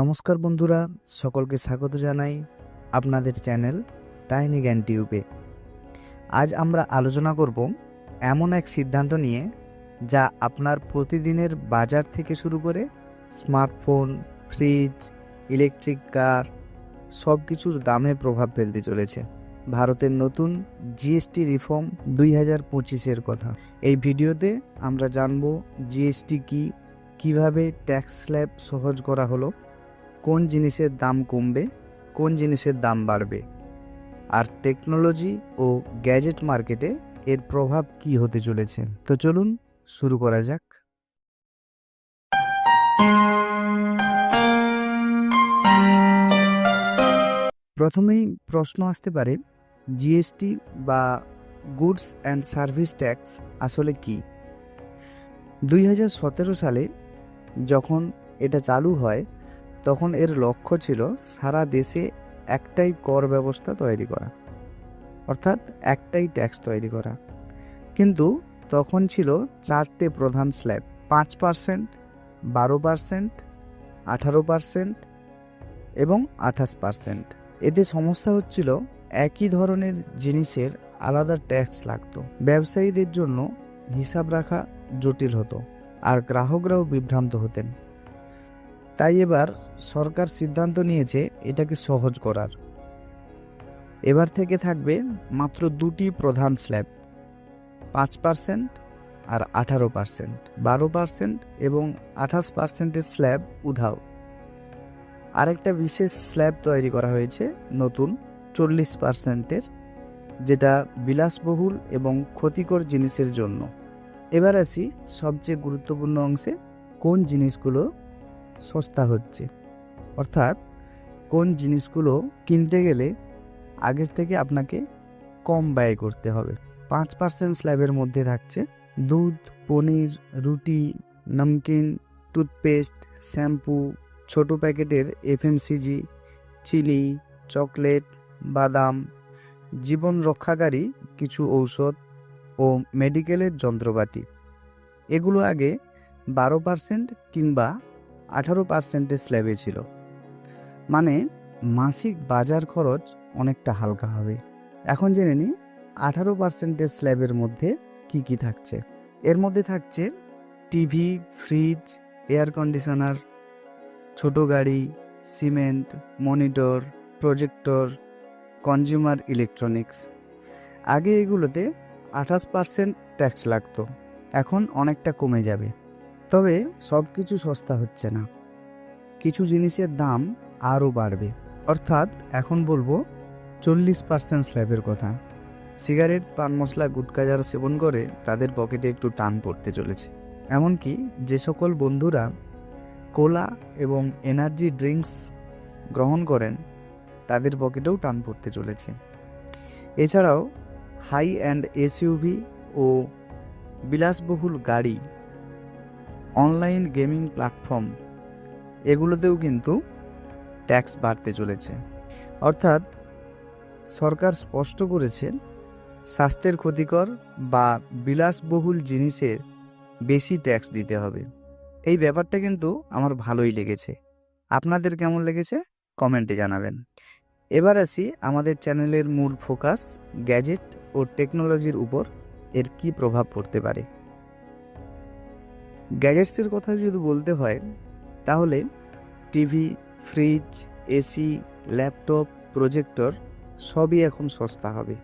নমস্কার বন্ধুরা, সকলকে স্বাগত জানাই আপনাদের চ্যানেল টাইনি জ্ঞান টিউবে। আজ আমরা আলোচনা করব এমন এক সিদ্ধান্ত নিয়ে যা আপনার প্রতিদিনের বাজার থেকে শুরু করে স্মার্টফোন, ফ্রিজ, ইলেকট্রিক কার সব কিছুর দামে প্রভাব ফেলতে চলেছে। ভারতের নতুন জিএসটি রিফর্ম দুই হাজার পঁচিশের কথা। এই ভিডিওতে আমরা জানব জিএসটি কি, কীভাবে ট্যাক্স স্ল্যাব সহজ করা হলো কোন জিনিসের দাম কমবে, কোন জিনিসের দাম বাড়বে? আর টেকনোলজি ও গ্যাজেট মার্কেটে এর প্রভাব কি হতে চলেছে? তো চলুন শুরু করা যাক। প্রথমেই প্রশ্ন আসতে পারে, জিএসটি বা গুডস অ্যান্ড সার্ভিস ট্যাক্স আসলে কি? দুই হাজার সতেরো সালে যখন এটা চালু হয় তখন এর লক্ষ্য ছিল সারা দেশে একটাই কর ব্যবস্থা তৈরি করা, অর্থাৎ একটাই ট্যাক্স তৈরি করা। কিন্তু তখন ছিল চারটে প্রধান স্ল্যাব, পাঁচ পার্সেন্ট বারো পার্সেন্ট আঠারো পার্সেন্ট এবং আঠাশ পার্সেন্ট এতে সমস্যা হচ্ছিল একই ধরনের জিনিসের আলাদা ট্যাক্স লাগতো। ব্যবসায়ীদের জন্য হিসাব রাখা জটিল হতো আর গ্রাহকরাও বিভ্রান্ত হতেন। তাই এবার সরকার সিদ্ধান্ত নিয়েছে এটাকে সহজ করার। এবার থেকে থাকবে মাত্র দুটি প্রধান স্ল্যাব, পাঁচ পার্সেন্ট আর আঠারো পার্সেন্ট বারো পার্সেন্ট এবং আঠাশ পার্সেন্টের স্ল্যাব উধাও। আরেকটা বিশেষ স্ল্যাব তৈরি করা হয়েছে নতুন, চল্লিশ পার্সেন্টের যেটা বিলাসবহুল এবং ক্ষতিকর জিনিসের জন্য। এবার আসি সবচেয়ে গুরুত্বপূর্ণ অংশে কোন জিনিসগুলো সস্তা হচ্ছে। অর্থাৎ কোন জিনিসগুলো কিনতে গেলে আগের থেকে আপনাকে কম ব্যয় করতে হবে। পাঁচ পার্সেন্ট স্ল্যাবের মধ্যে থাকছে দুধ, পনির, রুটি, নমকিন, টুথপেস্ট, শ্যাম্পু, ছোট প্যাকেটের এফএমসিজি, চিনি, চকলেট, বাদাম, জীবন রক্ষাকারী কিছু ঔষধ ও মেডিকেলের যন্ত্রপাতি। এগুলো আগে বারো পার্সেন্ট কিংবা আঠারো পার্সেন্টের স্ল্যাবে ছিল। মানে মাসিক বাজার খরচ অনেকটা হালকা হবে। এখন জেনে নিই, আঠারো পার্সেন্টের স্ল্যাবের মধ্যে কি কি থাকছে। এর মধ্যে থাকছে টিভি ফ্রিজ এয়ার কন্ডিশনার ছোট গাড়ি cement monitor projector consumer electronics আগে এগুলোতে আঠাশ পার্সেন্ট ট্যাক্স লাগতো। এখন অনেকটা কমে যাবে। তবে সব কিছু সস্তা হচ্ছে না। কিছু জিনিসের দাম আরও বাড়বে। অর্থাৎ এখন বলব চল্লিশ পার্সেন্ট স্ল্যাবের কথা। সিগারেট, পান মশলা, গুটকা যারা সেবন করে, তাদের পকেটে একটু টান পড়তে চলেছে। এমনকি যে সকল বন্ধুরা কোলা এবং এনার্জি ড্রিঙ্কস গ্রহণ করেন, তাদের পকেটেও টান পড়তে চলেছে। এছাড়াও হাই অ্যান্ড এসইউভি ও বিলাসবহুল গাড়ি অনলাইন গেমিং প্ল্যাটফর্ম, এগুলোতেও কিন্তু ট্যাক্স বাড়তে চলেছে। অর্থাৎ সরকার স্পষ্ট করেছে, স্বাস্থ্যের ক্ষতিকর বা বিলাসবহুল জিনিসের বেশি ট্যাক্স দিতে হবে। এই ব্যাপারটা কিন্তু আমার ভালোই লেগেছে। আপনাদের কেমন লেগেছে? কমেন্টে জানাবেন। এবার আসি আমাদের চ্যানেলের মূল ফোকাস, গ্যাজেট ও টেকনোলজির উপর, এর কি প্রভাব পড়তে পারে। গ্যাজেটসের কথা যদি বলতে হয়, তাহলে TV, fridge, AC, laptop, projector সবই এখন সস্তা হবে।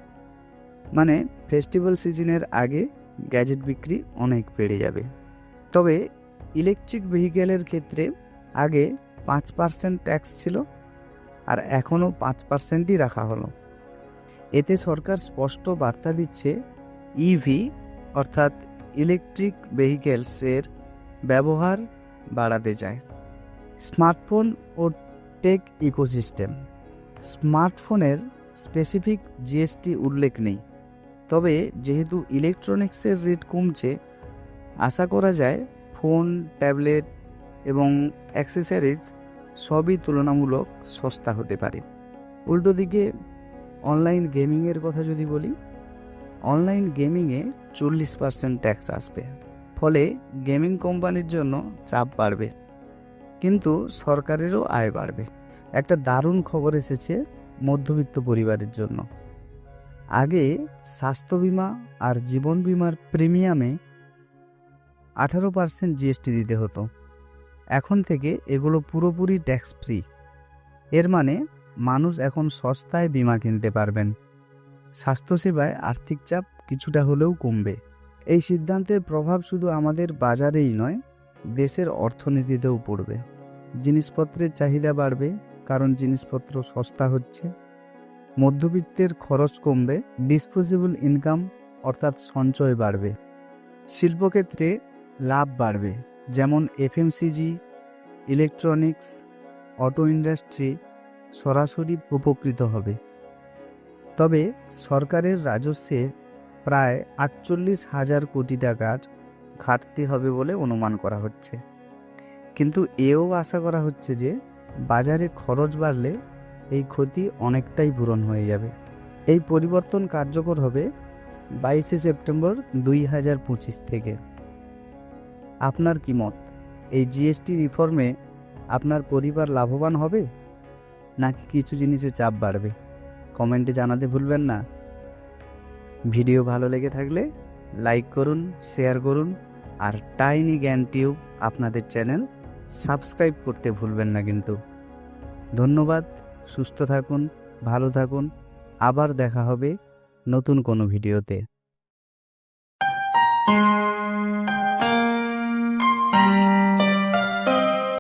মানে ফেস্টিভ্যাল সিজনের আগে গ্যাজেট বিক্রি অনেক বেড়ে যাবে। তবে ইলেকট্রিক ভেহিকেলের ক্ষেত্রে আগে পাঁচ পার্সেন্ট ট্যাক্স ছিল আর এখনও পাঁচ পার্সেন্টই রাখা হলো। এতে সরকার স্পষ্ট বার্তা দিচ্ছে, ইভি অর্থাৎ ইলেকট্রিক ভেহিকেলসের ব্যবহার বাড়াতে চায়। স্মার্টফোন ও টেক ইকোসিস্টেম। স্মার্টফোনের স্পেসিফিক জিএসটি উল্লেখ নেই। তবে যেহেতু ইলেকট্রনিক্সের রেট কমছে, আশা করা যায় ফোন, ট্যাবলেট এবং অ্যাক্সেসরিজ সবই তুলনামূলক সস্তা হতে পারে। উল্টো দিকে, অনলাইন গেমিংয়ের কথা যদি বলি অনলাইন গেমিংয়ে চল্লিশ পার্সেন্ট ট্যাক্স আসবে। ফলে গেমিং কোম্পানির জন্য চাপ বাড়বে, কিন্তু সরকারেরও আয় বাড়বে। একটা দারুণ খবর এসেছে মধ্যবিত্ত পরিবারের জন্য। আগে স্বাস্থ্য বিমা আর জীবন বিমার প্রিমিয়ামে আঠারো পার্সেন্ট জিএসটি দিতে হতো। এখন থেকে এগুলো পুরোপুরি ট্যাক্স ফ্রি এর মানে মানুষ এখন সস্তায় বিমা কিনতে পারবেন। স্বাস্থ্যসেবায় আর্থিক চাপ কিছুটা হলেও কমবে। এই সিদ্ধান্তের প্রভাব শুধু আমাদের বাজারেই নয়, দেশের অর্থনীতিতেও পড়বে। জিনিসপত্রের চাহিদা বাড়বে, কারণ জিনিসপত্র সস্তা হচ্ছে। মধ্যবিত্তের খরচ কমবে ডিসপোজেবল ইনকাম অর্থাৎ সঞ্চয় বাড়বে। শিল্পক্ষেত্রে লাভ বাড়বে, যেমন এফএমসিজি ইলেকট্রনিক্স অটো ইন্ডাস্ট্রি সরাসরি উপকৃত হবে। তবে সরকারের রাজস্বে প্রায় আটচল্লিশ হাজার কোটি টাকার ঘাটতি হবে বলে অনুমান করা হচ্ছে। কিন্তু এও আশা করা হচ্ছে যে বাজারে খরচ বাড়লে এই ক্ষতি অনেকটাই পূরণ হয়ে যাবে। এই পরিবর্তন কার্যকর হবে বাইশে সেপ্টেম্বর দুই হাজার পঁচিশ থেকে। আপনার কি মত? এই জিএসটি রিফর্মে আপনার পরিবার লাভবান হবে? নাকি কিছু জিনিসে চাপ বাড়বে? কমেন্টে জানাতে ভুলবেন না। ভিডিও ভালো লেগে থাকলে লাইক করুন, শেয়ার করুন আর টাইনি জ্ঞান টিউব আপনাদের চ্যানেল সাবস্ক্রাইব করতে ভুলবেন না কিন্তু। ধন্যবাদ, সুস্থ থাকুন, ভালো থাকুন। আবার দেখা হবে নতুন কোনো ভিডিওতে।